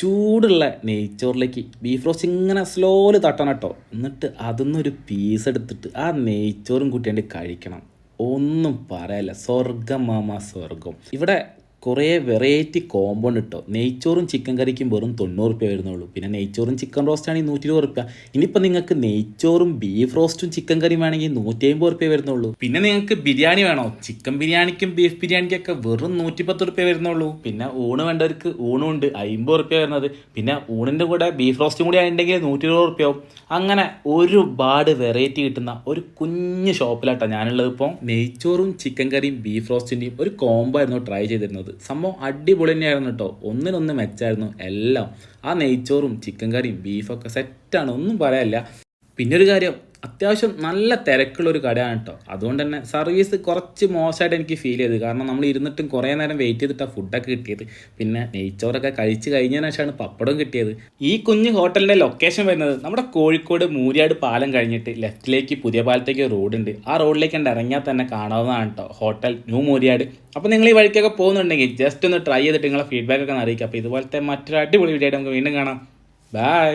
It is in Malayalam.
ചൂടുള്ള നെയ്ച്ചോറിലേക്ക് ബീഫ് റോസ്റ്റ് ഇങ്ങനെ സ്ലോൽ തട്ടണം കേട്ടോ. എന്നിട്ട് അതിന്നൊരു പീസ് എടുത്തിട്ട് ആ നെയ്ച്ചോറും കൂട്ടിയാണ്ട് കഴിക്കണം. ഒന്നും പറയല്ല. സ്വർഗം മാമ സ്വർഗം ഇവിടെ കുറേ വെറൈറ്റി കോമ്പൗണ്ട് ഇട്ടോ. നെയ്ച്ചോറും ചിക്കൻ കറിക്കും വെറും തൊണ്ണൂറ് രൂപ വരുന്നുള്ളൂ. പിന്നെ നെയ്ച്ചോറും ചിക്കൻ റോസ്റ്റ് ആണെങ്കിൽ നൂറ്റി ഇരുപത് റുപ്യ ഇനിയിപ്പോൾ നിങ്ങൾക്ക് നെയ്ച്ചോറും ബീഫ് റോസ്റ്റും ചിക്കൻ കറിയും വേണമെങ്കിൽ നൂറ്റി അമ്പത് റുപ്യ വരുന്നുള്ളൂ. പിന്നെ നിങ്ങൾക്ക് ബിരിയാണി വേണോ? ചിക്കൻ ബിരിയാണിക്കും ബീഫ് ബിരിയാണിക്കൊക്കെ വെറും നൂറ്റിപ്പത്ത് റുപ്യ വരുന്നുള്ളൂ. പിന്നെ ഊണ് വേണ്ടവർക്ക് ഊണും ഉണ്ട് അമ്പത് റുപ്യ വരുന്നത്. പിന്നെ ഊണിന്റെ കൂടെ ബീഫ് റോസ്റ്റും കൂടി ആയിട്ടുണ്ടെങ്കിൽ നൂറ്റി ഇരുപത് റുപ്യ അങ്ങനെ ഒരുപാട് വെറൈറ്റി കിട്ടുന്ന ഒരു കുഞ്ഞു ഷോപ്പിലാട്ടോ ഞാനുള്ളത് ഇപ്പോൾ നെയ്ച്ചോറും ചിക്കൻ കറിയും ബീഫ് റോസ്റ്റിന്റെയും ഒരു കോംബോ ആയിരുന്നു ട്രൈ ചെയ്തിരുന്നത്. സംഭവം അടിപൊളി തന്നെയായിരുന്നു കേട്ടോ ഒന്നിനൊന്ന് മെച്ചായിരുന്നു എല്ലാം. ആ നെയ്ച്ചോറും ചിക്കൻ കറിയും ബീഫൊക്കെ സെറ്റാണ് ഒന്നും പറയാനില്ല. പിന്നെ ഒരു കാര്യം അത്യാവശ്യം നല്ല തിരക്കുള്ള ഒരു കടയാണ് കേട്ടോ അതുകൊണ്ട് തന്നെ സർവീസ് കുറച്ച് മോശമായിട്ട് എനിക്ക് ഫീൽ ചെയ്ത്. കാരണം നമ്മൾ ഇരുന്നിട്ടും കുറേ നേരം വെയിറ്റ് ചെയ്തിട്ടാണ് ഫുഡൊക്കെ കിട്ടിയത്. പിന്നെ നെയ്ച്ചോറൊക്കെ കഴിച്ച് കഴിഞ്ഞതിന് ശേഷമാണ് പപ്പടം കിട്ടിയത്. ഈ കുഞ്ഞ് ഹോട്ടലിന്റെ ലൊക്കേഷൻ വരുന്നത് നമ്മുടെ കോഴിക്കോട് മൂര്യാട് പാലം കഴിഞ്ഞിട്ട് ലെഫ്റ്റിലേക്ക് പുതിയ പാലത്തേക്ക് റോഡുണ്ട് ആ റോഡിലേക്ക് കണ്ട് ഇറങ്ങിയാൽ തന്നെ കാണാവുന്നതാണ് കേട്ടോ ഹോട്ടൽ ന്യൂ മൂര്യാട്. അപ്പോൾ നിങ്ങൾ ഈ വഴിക്കൊക്കെ പോകുന്നുണ്ടെങ്കിൽ ജസ്റ്റ് ഒന്ന് ട്രൈ ചെയ്തിട്ട് നിങ്ങളെ ഫീഡ്ബാക്ക് ഒക്കെ അറിയിക്കുക അപ്പോൾ ഇതുപോലത്തെ മറ്റൊരു അടിപൊളി വീഡിയോ ആയിട്ട് നമുക്ക് വീണ്ടും കാണാം. ബൈ